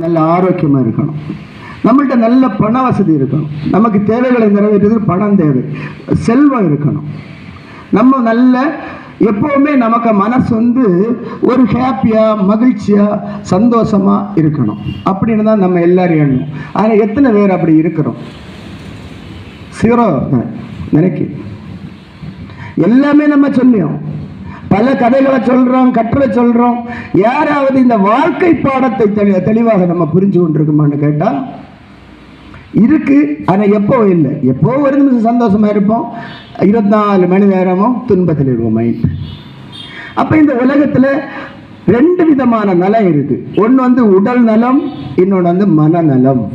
நல்ல ஆரோக்கியமா இருக்கணும். நம்மள்ட்ட நல்ல பண வசதி இருக்கணும். நமக்கு தேவைகளை நிறைவேற்றுறது பணம் தேவை. செல்வம் இருக்கணும். நம்ம நல்ல எப்பவுமே நமக்கு மனசு வந்து ஒரு ஹாப்பியா மகிழ்ச்சியா சந்தோஷமா இருக்கணும். அப்படின்னு தான் நம்ம எல்லாரும் எண்ணணும். ஆனால் எத்தனை பேர் அப்படி இருக்கிறோம்? சீரோ நினைக்க. எல்லாமே நம்ம சொல்லியோம். பல கதைகளை சொல்றோம் கட்டுரை சொல்றோம். யாராவது இந்த வாழ்க்கை பாடத்தை தெளி- தெளிவாக நம்ம புரிஞ்சு கொண்டிருக்குமான்னு கேட்டால் இருக்கு ஆனால் எப்போ இல்லை? எப்போ ஒரு நிமிஷம் சந்தோஷமா இருப்போம். இருபத்தி நாலு மணி நேரமும் துன்பத்தில் இருப்போம். மைண்ட் அப்போ இந்த உலகத்தில் ரெண்டு விதமான நலம் இருக்கு. ஒன்று வந்து உடல் நலம் இன்னொன்று வந்து மனநலம்.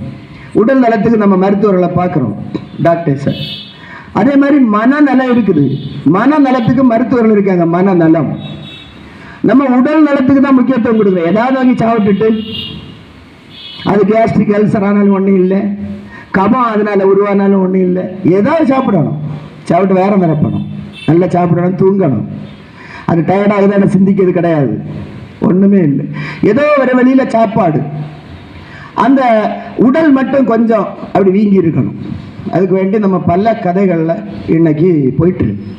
உடல் நலத்துக்கு நம்ம மருத்துவர்களை பார்க்குறோம். Doctor sir. அதே மாதிரி மனநலம் இருக்குது. மனநலத்துக்கு மருத்துவர்கள் இருக்காங்க மனநலம். நம்ம உடல் நலத்துக்கு தான் முக்கியத்துவம் கொடுக்குறோம். ஏதாவது வாங்கி சாப்பிட்டுட்டு அது கேஸ்ட்ரிக் அல்சர் ஆனாலும் ஒன்றும் இல்லை. கபம் அதனால உருவானாலும் ஒன்றும் இல்லை. ஏதாவது சாப்பிடணும். சாப்பிட்டு வேற நிரப்பணும் நல்லா சாப்பிடணும் தூங்கணும். அது டயர்டாகுதான சிந்திக்கிறது கிடையாது. ஒன்றுமே இல்லை. ஏதோ ஒரு வழியில் சாப்பாடு. அந்த உடல் மட்டும் கொஞ்சம் அப்படி வீங்கி இருக்கணும் அதுக்கு வேண்டி நம்ம பல கதைகளில் இன்னைக்கு போயிட்டுருக்கு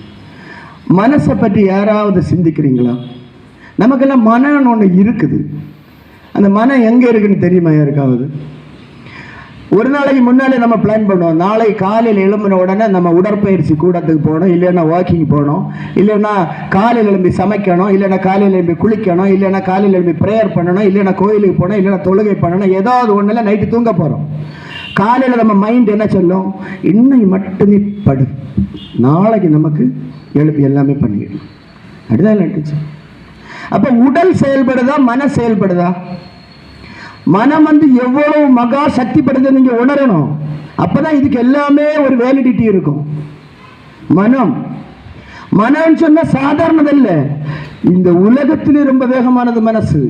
மனசை பற்றி யாராவது சிந்திக்கிறீங்களா? நமக்கெல்லாம் மனம்னு ஒன்று இருக்குது. அந்த மனம் எங்கே இருக்குன்னு தெரியுமா யாருக்காவது? ஒரு நாளைக்கு முன்னாலே நம்ம பிளான் பண்ணுவோம். நாளை காலையில் எழும்பின உடனே நம்ம உடற்பயிற்சி கூடத்துக்கு போகணும். இல்லைன்னா வாக்கிங் போகணும். இல்லைன்னா காலையில் எழும்பி சமைக்கணும். இல்லைன்னா காலையில் எழும்பி குளிக்கணும். இல்லைன்னா காலையில் எழும்பி ப்ரேயர் பண்ணணும். இல்லைன்னா கோயிலுக்கு போகணும். இல்லைன்னா தொழுகை பண்ணணும். ஏதாவது ஒன்றில் நைட்டு தூங்க போகிறோம் காலையில் நம்ம மைண்ட் என்ன சொல்லும்? இன்னைக்கு மட்டும் நீ படு. நாளைக்கு நமக்கு எழுப்பி எல்லாமே பண்ணிடணும் அப்படிதான் நட்டுச்சு அப்போ உடல் செயல்படுதா மன செயல்படுதா? மனம் வந்து எவ்வளவு மகா சக்திப்படுது நீங்கள் உணரணும். உணரணும் அப்பதான் இதுக்கு எல்லாமே ஒரு வேலிடிட்டி இருக்கும். மனம். மனம்னு சொன்னால் சாதாரணதல்ல. இந்த உலகத்திலே ரொம்ப வேகமானது மனசு.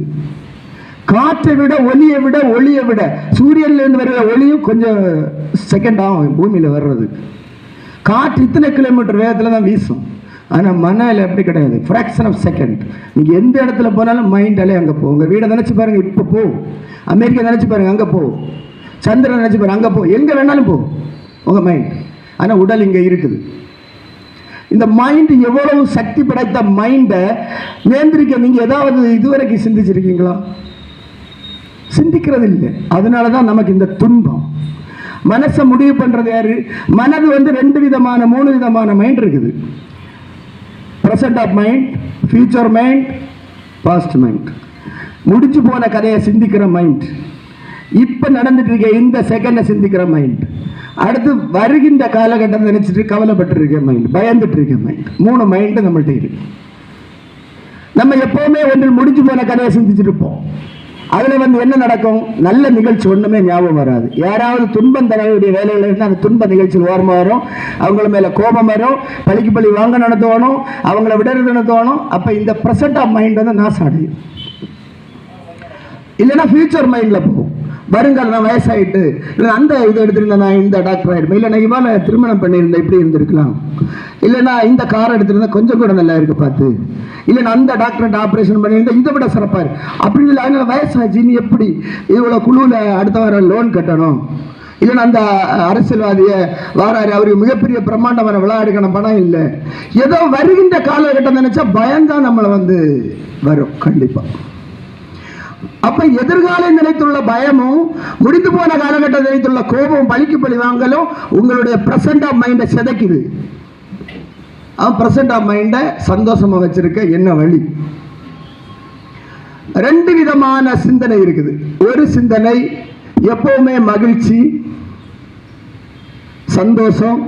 காற்றை விட ஒளியை விட ஒளியை விட சூரியன்ல இருந்து வருகிற ஒளியும் கொஞ்சம் செகண்ட் ஆகும் பூமியில வர்றது. காற்று இத்தனை கிலோமீட்டர் வேகத்துல தான் வீசும். ஆனால் மணல் எப்படி கிடையாது. ஃப்ராக்ஷன் ஆஃப் செகண்ட் நீங்கள் எந்த இடத்துல போனாலும் மைண்டாலே அங்கே போ. உங்கள் வீடை நினச்சி பாருங்கள் இப்போ போ. அமெரிக்கா நினச்சி பாருங்க அங்கே போ. சந்திரன் நினச்சி பாருங்க அங்கே போ. எங்கே வேணாலும் போ. உங்கள் மைண்ட் ஆனால் உடல் இங்கே இருக்குது. இந்த மைண்ட் எவ்வளவு சக்தி படைத்த மைண்டை நியந்திரிக்க நீங்கள் ஏதாவது இதுவரைக்கும் சிந்திச்சிருக்கீங்களா? சிந்திக்கிறது இல்லை அதனால தான் நமக்கு இந்த துன்பம். மனசை முடிவு பண்ணுறது யாரு? மனது வந்து ரெண்டு விதமான மூணு விதமான மைண்ட் இருக்குது. Present of mind future mind past mind முடிச்சு போன கதையை சிந்திக்கிற மைண்ட் இப்போ நடந்துட்டு இருக்க இந்த செகண்டை சிந்திக்கிற மைண்ட் அடுத்து வருகின்ற காலகட்டம் நினைச்சிட்டு கவலைப்பட்டு இருக்க மைண்ட் பயந்துட்டு இருக்க மைண்ட் மூணு மைண்டு நம்மள்ட்ட இருக்கு. நம்ம எப்பவுமே ஒன்றில் முடிஞ்சு போன கதையை சிந்திச்சுட்டு இருப்போம். அதுல வந்து என்ன நடக்கும்? நல்ல நிகழ்ச்சி ஒண்ணுமே ஞாபகம் வராது. யாராவது துன்பம் தரக்கூடிய வேலைகள் இருந்தால் அந்த துன்ப நிகழ்ச்சியில் ஓரமாக வரும். அவங்கள மேலே கோபம் வரும். பழிக்கு பழி வாங்க தோணும் அவங்கள விடறது தோணும் அப்போ இந்த ப்ரெசன்ட் ஆஃப் மைண்ட் வந்து நாசம் அடையும். இல்லைன்னா ஃபியூச்சர் மைண்டில் போகும். வருங்கால நான் வயசாயிட்டு இல்லை அந்த இது எடுத்திருந்தேன் நான் இந்த டாக்டர் ஆயிருப்பேன் இல்லை நான் இவாள திருமணம் பண்ணியிருந்தேன் இப்படி இருந்திருக்கலாம். இல்லைன்னா இந்த கார் எடுத்திருந்தா கொஞ்சம் கூட நல்லா இருக்கு பார்த்து. இல்லைன்னா அந்த டாக்டர்கிட்ட ஆப்ரேஷன் பண்ணியிருந்தேன் இதை விட சிறப்பாக இருக்கு. இல்லை அதனால வயசாச்சு நீ எப்படி இவ்வளோ குழுவில் அடுத்த வாரம் லோன் கட்டணும்? இல்லைன்னா அந்த அரசியல்வாதியை வாராரு அவருக்கு மிகப்பெரிய பிரம்மாண்டமான விழா எடுக்கணும் பணம் இல்லை. ஏதோ வருகின்ற காலகட்டம் நினைச்சா பயம்தான் நம்மளை வந்து வரும் கண்டிப்பாக அப்ப எதிர்கால நிலைத்துள்ள பயமும் முடிந்து போன காலகட்ட நிலைத்துள்ள கோபம் பழிக்கு பழி வாங்கலும் உங்களுடைய பிரசன்ட் ஆஃப் மைண்டை சிதைக்குது. அவன் பிரசன்ட் ஆஃப் மைண்டை சந்தோஷமாக வச்சுருக்க என்ன வழி? ரெண்டு விதமான சிந்தனை இருக்குது. ஒரு சிந்தனை எப்பவுமே மகிழ்ச்சி சந்தோஷம்.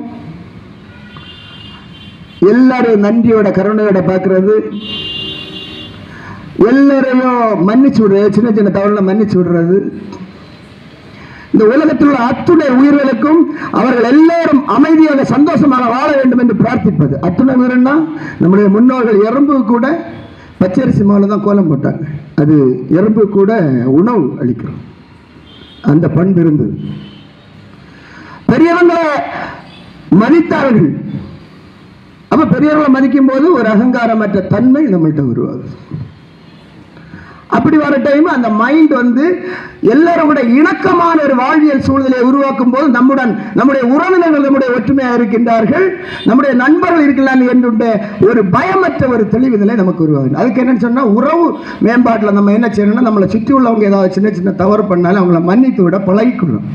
எல்லாரும் நன்றியோட கருணையோட பார்க்கறது. எல்லாரையும் மன்னிச்சு விடுறது சின்ன சின்ன தவறுல மன்னிச்சு விடுறது. இந்த உலகத்தில் உள்ள அத்துணை உயிர்களுக்கும் அவர்கள் எல்லாரும் அமைதியாக சந்தோஷமாக வாழ வேண்டும் என்று பிரார்த்திப்பது. அத்துணை உயிர்னா நம்முடைய முன்னோர்கள் எறும்பு கூட பச்சரிசி மாவில் தான் கோலம் போட்டாங்க. அது எறும்பு கூட உணவு அளிக்கிறோம். அந்த பண்பு இருந்தது. பெரியவங்களை மதித்தார்கள். அப்ப பெரியவர்களை மதிக்கும் போது ஒரு அகங்காரமற்ற தன்மை நம்மள்கிட்ட உருவாகுது. அப்படி வர டைம் அந்த மைண்ட் வந்து எல்லாரும் கூட இணக்கமான ஒரு வாழ்வியல் சூழ்நிலையை உருவாக்கும் போது நம்முடன் நம்முடைய உறவினர்கள் நம்முடைய ஒற்றுமையாக இருக்கின்றார்கள். நம்முடைய நண்பர்கள் இருக்கலாம் என்று ஒரு பயமற்ற ஒரு தெளிவு நிலை நமக்கு உருவாகும் அதுக்கு என்னன்னு சொன்னால் உறவு மேம்பாட்டில் நம்ம என்ன செய்யணும்னா நம்மளை சுற்றி உள்ளவங்க ஏதாவது சின்ன சின்ன தவறு பண்ணாலும் அவங்கள மன்னித்து விட பழகிக்கணும்.